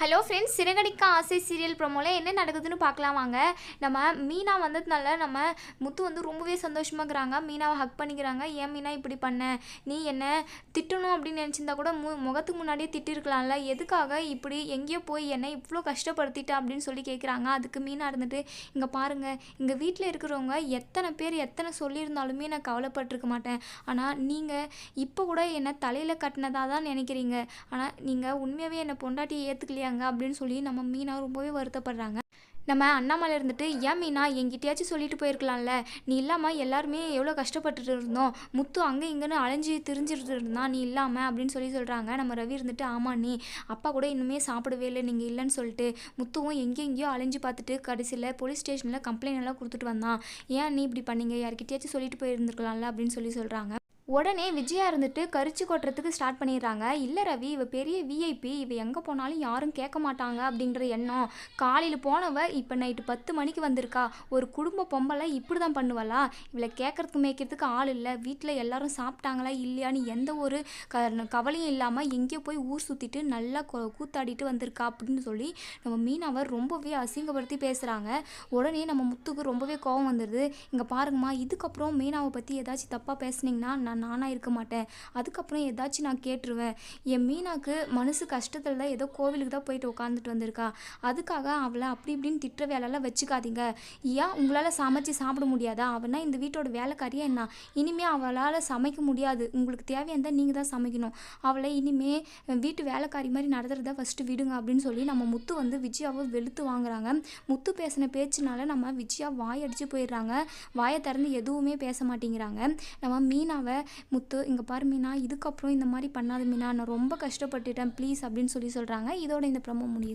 Hello friends Siragadikka ஆசை serial ப்ரோமோவில் என்ன நடக்குதுன்னு பார்க்கலாம் வாங்க. நம்ம மீனா வந்ததுனால நம்ம முத்து வந்து ரொம்பவே சந்தோஷமாக இருக்கிறாங்க மீனாவை ஹக் பண்ணிக்கிறாங்க. ஏன் மீனா இப்படி பண்ண? நீ என்ன திட்டணும் அப்படின்னு நினச்சிருந்தா கூட மு முகத்துக்கு முன்னாடியே திட்டிருக்கலாம்ல. எதுக்காக இப்படி எங்கேயோ போய் என்னை இவ்வளோ கஷ்டப்படுத்திட்ட? அப்படின்னு சொல்லி கேட்குறாங்க அதுக்கு மீனா இருந்துட்டு இங்கே பாருங்கள் இங்கே வீட்டில் இருக்கிறவங்க எத்தனை பேர் எத்தனை சொல்லியிருந்தாலுமே நான் கவலைப்பட்டிருக்க மாட்டேன். ஆனால் நீங்கள் இப்போ கூட என்னை தலையில் கட்டினதாக தான் நினைக்கிறீங்க. ஆனால் நீங்கள் உண்மையாகவே என்னை பொண்டாட்டியை ஏற்றுக்கலையா பண்ணிட்டாங்க அப்படின்னு சொல்லி நம்ம மீனா ரொம்பவே வருத்தப்படுறாங்க. நம்ம அண்ணாமலை இருந்துட்டு ஏன் மீனா எங்கிட்டயாச்சும் சொல்லிட்டு போயிருக்கலாம்ல. நீ இல்லாமல் எல்லாருமே எவ்வளோ கஷ்டப்பட்டுட்டு இருந்தோம். முத்து அங்கே இங்கேன்னு அலைஞ்சு திரிஞ்சிட்டு இருந்தான் நீ இல்லாமல் அப்படின்னு சொல்லி சொல்கிறாங்க நம்ம ரவி இருந்துட்டு ஆமாம் நீ அப்பா கூட இன்னுமே சாப்பிடவே இல்லை நீங்கள் இல்லைன்னு சொல்லிட்டு. முத்துவும் எங்கே எங்கேயோ அலைஞ்சு பார்த்துட்டு கடைசியில் போலீஸ் ஸ்டேஷனில் கம்ப்ளைண்ட் எல்லாம் கொடுத்துட்டு வந்தான். ஏன் நீ இப்படி பண்ணீங்க? யார்கிட்டயாச்சும் சொல்லிட்டு போயிருந்துருக்கலாம்ல அப்படின்னு சொல்லி சொல்கிறாங்க உடனே விஜயா இருந்துட்டு கரிச்சு கொட்டுறதுக்கு ஸ்டார்ட் பண்ணிடுறாங்க. இல்லை ரவி இவ பெரிய விஐபி இவ எங்கே போனாலும் யாரும் கேட்க மாட்டாங்க அப்படின்ற எண்ணம். காலையில் போனவ இப்போ நைட்டு பத்து மணிக்கு வந்திருக்கா. ஒரு குடும்ப பொம்பளை இப்படி தான் பண்ணுவாளா? இவளை கேட்கறதுக்கு மேய்க்கிறதுக்கு ஆள் இல்லை. வீட்டில் எல்லாரும் சாப்பிட்டாங்களா இல்லையான்னு எந்த ஒரு க கவலையும் இல்லாமல் எங்கேயோ போய் ஊர் சுற்றிட்டு நல்லா கூத்தாடிட்டு வந்திருக்கா அப்படின்னு சொல்லி நம்ம மீனாவை ரொம்பவே அசிங்கப்படுத்தி பேசுகிறாங்க உடனே நம்ம முத்துக்கு ரொம்பவே கோவம் வந்துடுது இங்கே பாருங்கம்மா இதுக்கப்புறம் மீனாவை பற்றி ஏதாச்சும் தப்பாக பேசுனீங்கன்னா நான் நானாக இருக்க மாட்டேன். அதுக்கப்புறம் ஏதாச்சும் நான் கேட்டுருவேன். என் மீனாக்கு மனசு கஷ்டத்தில் தான் ஏதோ கோவிலுக்கு தான் போயிட்டு உட்காந்துட்டு வந்திருக்கா. அதுக்காக அவளை அப்படி இப்படின்னு திட்டுற வேலையெல்லாம் வச்சுக்காதீங்க. ஏன் உங்களால் சமைச்சு சாப்பிட முடியாதா? அவனா இந்த வீட்டோட வேலைக்காரியா என்ன? இனிமேல் அவளால் சமைக்க முடியாது. உங்களுக்கு தேவையானதை நீங்கள் தான் சமைக்கணும். அவளை இனிமே வீட்டு வேலைக்காரி மாதிரி நடத்துகிறத ஃபஸ்ட்டு விடுங்க அப்படின்னு சொல்லி நம்ம முத்து வந்து விஜயாவை வெளுத்து வாங்குறாங்க. முத்து பேசின பேச்சுனால நம்ம விஜயா வாயடிச்சு போயிடுறாங்க. வாயை திறந்து எதுவுமே பேச மாட்டேங்கிறாங்க. நம்ம மீனாவை முத்து இங்கே பாரு மீனா இதுக்கப்புறம் இந்த மாதிரி பண்ணாத மீனா நான் ரொம்ப கஷ்டப்பட்டுட்டேன் ப்ளீஸ் அப்படின்னு சொல்லி சொல்கிறாங்க இதோட இந்த ப்ரமோ முடியுது.